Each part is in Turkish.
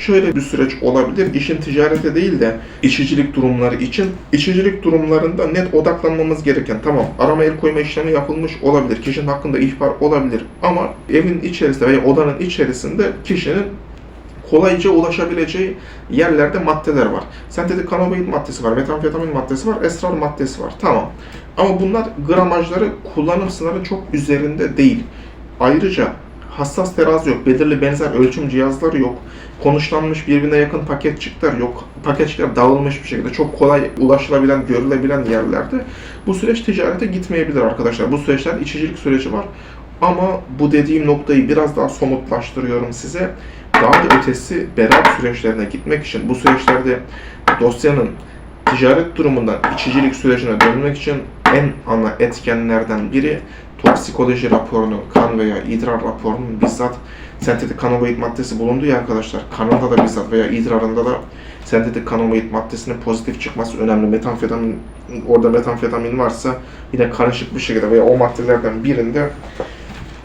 şöyle bir süreç olabilir. İşin ticarete değil de içicilik durumları için. içicilik durumlarında net odaklanmamız gereken tamam arama el koyma işlemi yapılmış olabilir. Kişinin hakkında ihbar olabilir ama evin içerisinde veya odanın içerisinde kişinin kolayca ulaşabileceği yerlerde maddeler var. Sentetik kanabinoid maddesi var, metamfetamin maddesi var, esrar maddesi var. Tamam. Ama bunlar gramajları kullanım sınırı çok üzerinde değil. Ayrıca hassas terazi yok, belirli benzer ölçüm cihazları yok, konuşlanmış birbirine yakın paketçikler yok, paketçikler dağılmış bir şekilde çok kolay ulaşılabilen, görülebilen yerlerde bu süreç ticarete gitmeyebilir arkadaşlar. Bu süreçler içicilik süreci var. Ama bu dediğim noktayı biraz daha somutlaştırıyorum size. Daha da ötesi beraat süreçlerine gitmek için bu süreçlerde dosyanın ticaret durumundan içicilik sürecine dönmek için en ana etkenlerden biri toksikoloji raporunun, kan veya idrar raporunun bizzat sentetik kanabinoid maddesi bulundu ya arkadaşlar. Kanında da bizzat veya idrarında da sentetik kanabinoid maddesinin pozitif çıkması önemli. Metamfetamin, orada metamfetamin varsa yine karışık bir şekilde veya o maddelerden birinde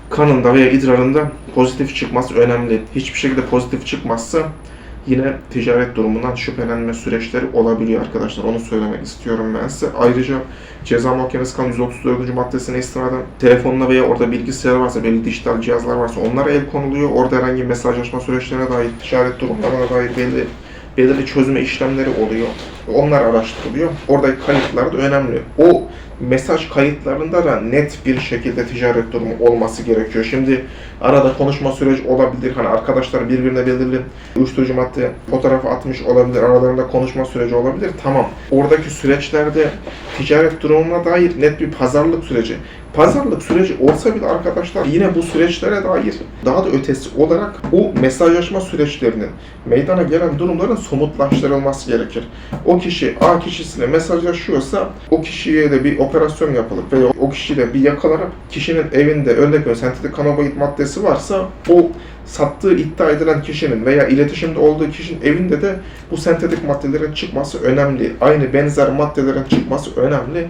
kanında veya idrarında pozitif çıkması önemli. Hiçbir şekilde pozitif çıkmazsa yine ticaret durumundan şüphelenme süreçleri olabiliyor arkadaşlar. Onu söylemek istiyorum ben size. Ayrıca ceza muhakemesi kanunu 134. maddesine istinaden telefonla veya orada bilgisayar varsa, belli dijital cihazlar varsa onlara el konuluyor. Orada herhangi mesajlaşma süreçlerine dair, ticaret durumlarına dair belli belirli çözme işlemleri oluyor. Onlar araştırılıyor. Orada kayıtlar da önemli. O mesaj kayıtlarında da net bir şekilde ticaret durumu olması gerekiyor. Şimdi arada konuşma süreci olabilir. Hani arkadaşlar birbirine belirli uyuşturucu madde fotoğrafı atmış olabilir. Aralarında konuşma süreci olabilir. Tamam. Oradaki süreçlerde ticaret durumuna dair net bir pazarlık süreci. Pazarlık süreci olsa bile arkadaşlar yine bu süreçlere dair daha da ötesi olarak bu mesajlaşma süreçlerinin meydana gelen durumların somutlaştırılması gerekir. O kişi A kişisiyle mesajlaşıyorsa o kişiye de bir operasyon yapılıp veya o kişiyle bir yakalanıp kişinin evinde örnek veriyorum sentetik kanabinoid maddesi varsa o sattığı iddia edilen kişinin veya iletişimde olduğu kişinin evinde de bu sentetik maddelerin çıkması önemli. Aynı benzer maddelerin çıkması önemli.